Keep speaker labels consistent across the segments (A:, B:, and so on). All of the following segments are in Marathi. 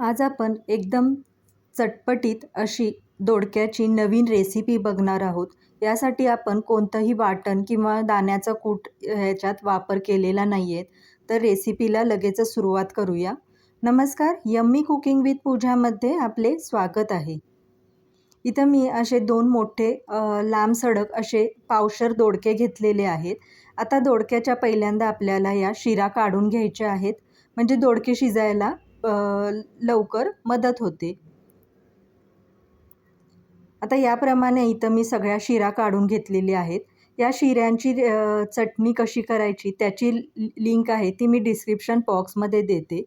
A: आज आपण एकदम चटपटीत अशी दोडक्याची नवीन रेसिपी बघणार आहोत. यासाठी आपण कोणतंही वाटण किंवा दाण्याचा कूट ह्याच्यात वापर केलेला नाही आहे तर रेसिपीला लगेचच सुरुवात करूया. नमस्कार यम्मी कुकिंग विथ पूजामध्ये आपले स्वागत आहे. इथं मी असे दोन मोठे लांब सडक असे पावशर दोडके घेतलेले आहेत. आता दोडक्याच्या पहिल्यांदा आपल्याला या शिरा काढून घ्यायच्या आहेत. म्हणजे दोडके शिजायला लवकर मदत होते. आता याप्रमाणे इथं मी सगळ्या शिरा काढून घेतलेली आहेत. या शिऱ्यांची चटणी कशी करायची त्याची लिंक आहे ती मी डिस्क्रिप्शन बॉक्समध्ये देते.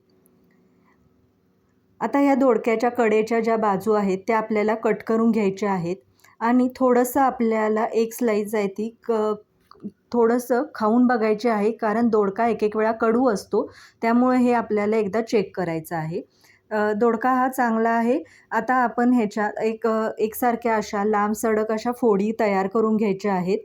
A: आता या दोडक्याच्या कडेच्या ज्या बाजू आहेत त्या आपल्याला कट करून घ्यायच्या आहेत. आणि थोडंसं आपल्याला एक स्लाईस आहे ती क थोडंसं खाऊन बघायचे आहे कारण दोडका एक एक वेळा कडू असतो. त्यामुळे हे आपल्याला एकदा चेक करायचं आहे. दोडका हा चांगला आहे. आता आपण ह्याच्या एक एकसारख्या अशा लांब सडक अशा फोडी तयार करून घ्यायच्या आहेत.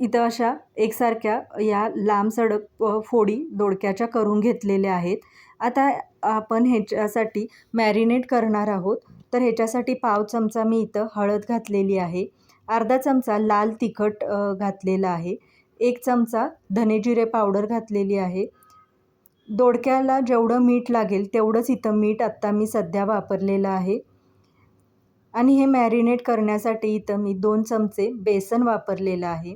A: इथं अशा एकसारख्या या लांब सडक फोडी दोडक्याच्या करून घेतलेल्या आहेत. आता आपण ह्याच्यासाठी मॅरिनेट करणार आहोत. तर ह्याच्यासाठी पाव चमचा मी इथं हळद घातलेली आहे. अर्धा चमचा लाल तिखट घातलेला आहे. एक चमचा धनेजिरे पावडर घातलेली आहे. दोडक्याला जेवढं मीठ लागेल तेवढंच इथं मीठ आत्ता मी सध्या वापरलेलं आहे. आणि हे मॅरिनेट करण्यासाठी इथं मी दोन चमचे बेसन वापरलेलं आहे.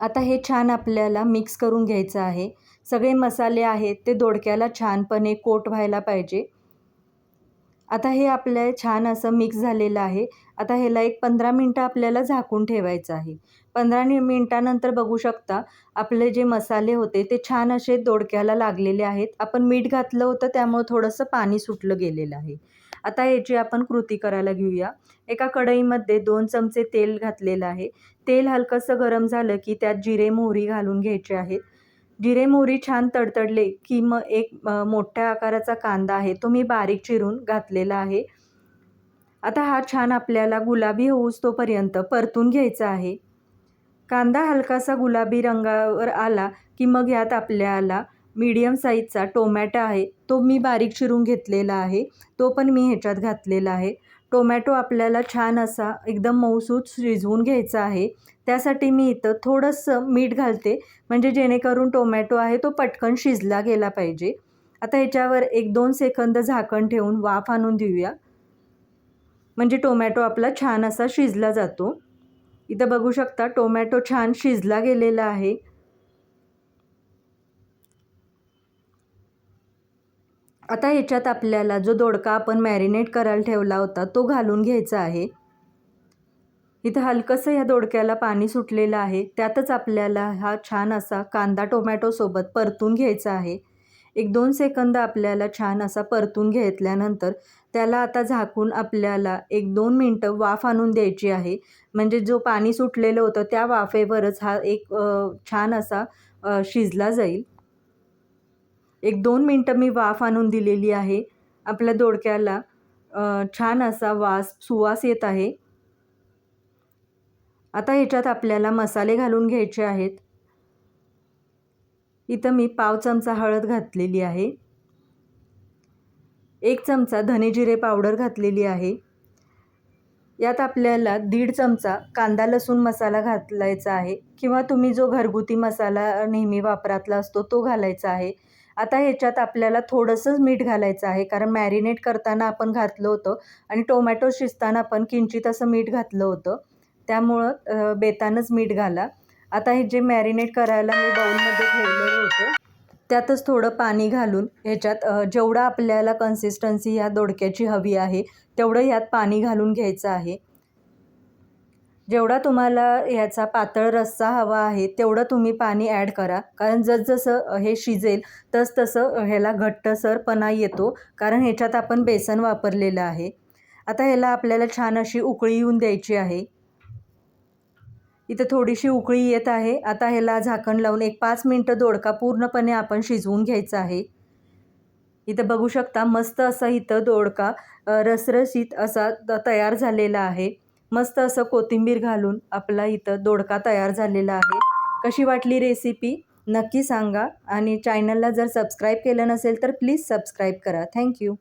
A: आता हे छान आपल्याला मिक्स करून घ्यायचं आहे. सगळे मसाले आहेत ते दोडक्याला छानपणे कोट व्हायला पाहिजे. आता हे आपलं छान असं मिक्स झालेलं आहे. आता ह्याला एक पंधरा मिनटं आपल्याला झाकून ठेवायचं आहे. पंधरा मिनटानंतर बघू शकता आपले जे मसाले होते ते छान असे दोडक्याला लागलेले आहेत. आपण मीठ घातलं होतं त्यामुळे थोडंसं पाणी सुटलं गेलेलं आहे. आता याची आपण कृती करायला घेऊया. एका कढईमध्ये दोन चमचे तेल घातलेलं आहे. तेल हलकंसं गरम झालं की त्यात जिरे मोहरी घालून घ्यायचे आहेत. जिरे मोहरी छान तडतडले की मग एक मोठ्या आकाराचा कांदा आहे तो मी बारीक चिरून घातलेला आहे. आता हा छान आपल्याला गुलाबी होऊस तोपर्यंत परतून घ्यायचा आहे. कांदा हलकासा गुलाबी रंगावर आला की मग यात आपल्याला मीडियम साईजचा टोमॅटो आहे तो मी बारीक चिरून घेतलेला आहे तो पण मी ह्याच्यात घातलेला आहे. टोमॅटो आपल्याला छान असा एकदम मऊसूत शिजवून घ्यायचा आहे. त्यासाठी मी इथं थोडंसं मीठ घालते. म्हणजे जेणेकरून टोमॅटो आहे तो पटकन शिजला गेला पाहिजे. आता ह्याच्यावर एक दोन सेकंद झाकण ठेवून वाफ आणून देऊया. म्हणजे टोमॅटो आपला छान असा शिजला जातो. इथं बघू शकता टोमॅटो छान शिजला गेलेला आहे. आता ह्याच्यात आपल्याला जो दोडका आपण मॅरिनेट करायला ठेवला होता तो घालून घ्यायचा आहे. इथं हलकंसं ह्या दोडक्याला पाणी सुटलेलं आहे. त्यातच आपल्याला हा छान असा कांदा टोमॅटोसोबत परतून घ्यायचा आहे. एक दोन सेकंद आपल्याला छान असा परतून घेतल्यानंतर त्याला आता झाकून आपल्याला एक दोन मिनटं वाफ आणून द्यायची आहे. म्हणजे जो पाणी सुटलेलं होतं त्या वाफेवरच हा एक छान असा शिजला जाईल. एक दोन मिनटं मी वाफ आणून दिलेली आहे. आपल्या दोडक्याला छान असा वास सुवास येत आहे. आता ह्याच्यात आपल्याला मसाले घालून घ्यायचे आहेत. इथं मी पाव चमचा हळद घातलेली आहे. एक चमचा धनेजिरे पावडर घातलेली आहे. यात आपल्याला दीड चमचा कांदा लसूण मसाला घालायचा आहे. किंवा तुम्ही जो घरगुती मसाला नेहमी वापरातला असतो तो घालायचा आहे. आता ह्याच्यात आपल्याला थोडंसंच मीठ घालायचं आहे कारण मॅरिनेट करताना आपण घातलं होतं आणि टोमॅटो शिजताना आपण किंचित असं मीठ घातलं होतं. त्यामुळं बेतानच मीठ घाला. आता हे जे मॅरिनेट करायला मी बाऊलमध्ये ठेवलेलं होतं त्यातच थोडं पाणी घालून ह्याच्यात जेवढं आपल्याला कन्सिस्टन्सी ह्या दोडक्याची हवी आहे तेवढं ह्यात पाणी घालून घ्यायचं आहे. जेवढा तुम्हाला ह्याचा पातळ रस्सा हवा आहे तेवढं तुम्ही पाणी ॲड करा. कारण जसजसं हे शिजेल तस तसं ह्याला घट्टसरपणा येतो. कारण ह्याच्यात आपण बेसन वापरलेलं आहे. आता ह्याला आपल्याला छान अशी उकळी येऊन द्यायची आहे. इथं थोडीशी उकळी येत आहे. आता ह्याला झाकण लावून एक पाच मिनटं दोडका पूर्णपणे आपण शिजवून घ्यायचा आहे. इथं बघू शकता मस्त असा इथं दोडका रसरसीत रसरशीत असा त- तयार झालेला आहे. मस्त असं कोथिंबीर घालून आपला इथं दोडका तयार झालेला आहे. कशी वाटली रेसिपी नक्की सांगा. आणि चॅनलला जर सबस्क्राईब केलं नसेल तर प्लीज सबस्क्राईब करा. थँक्यू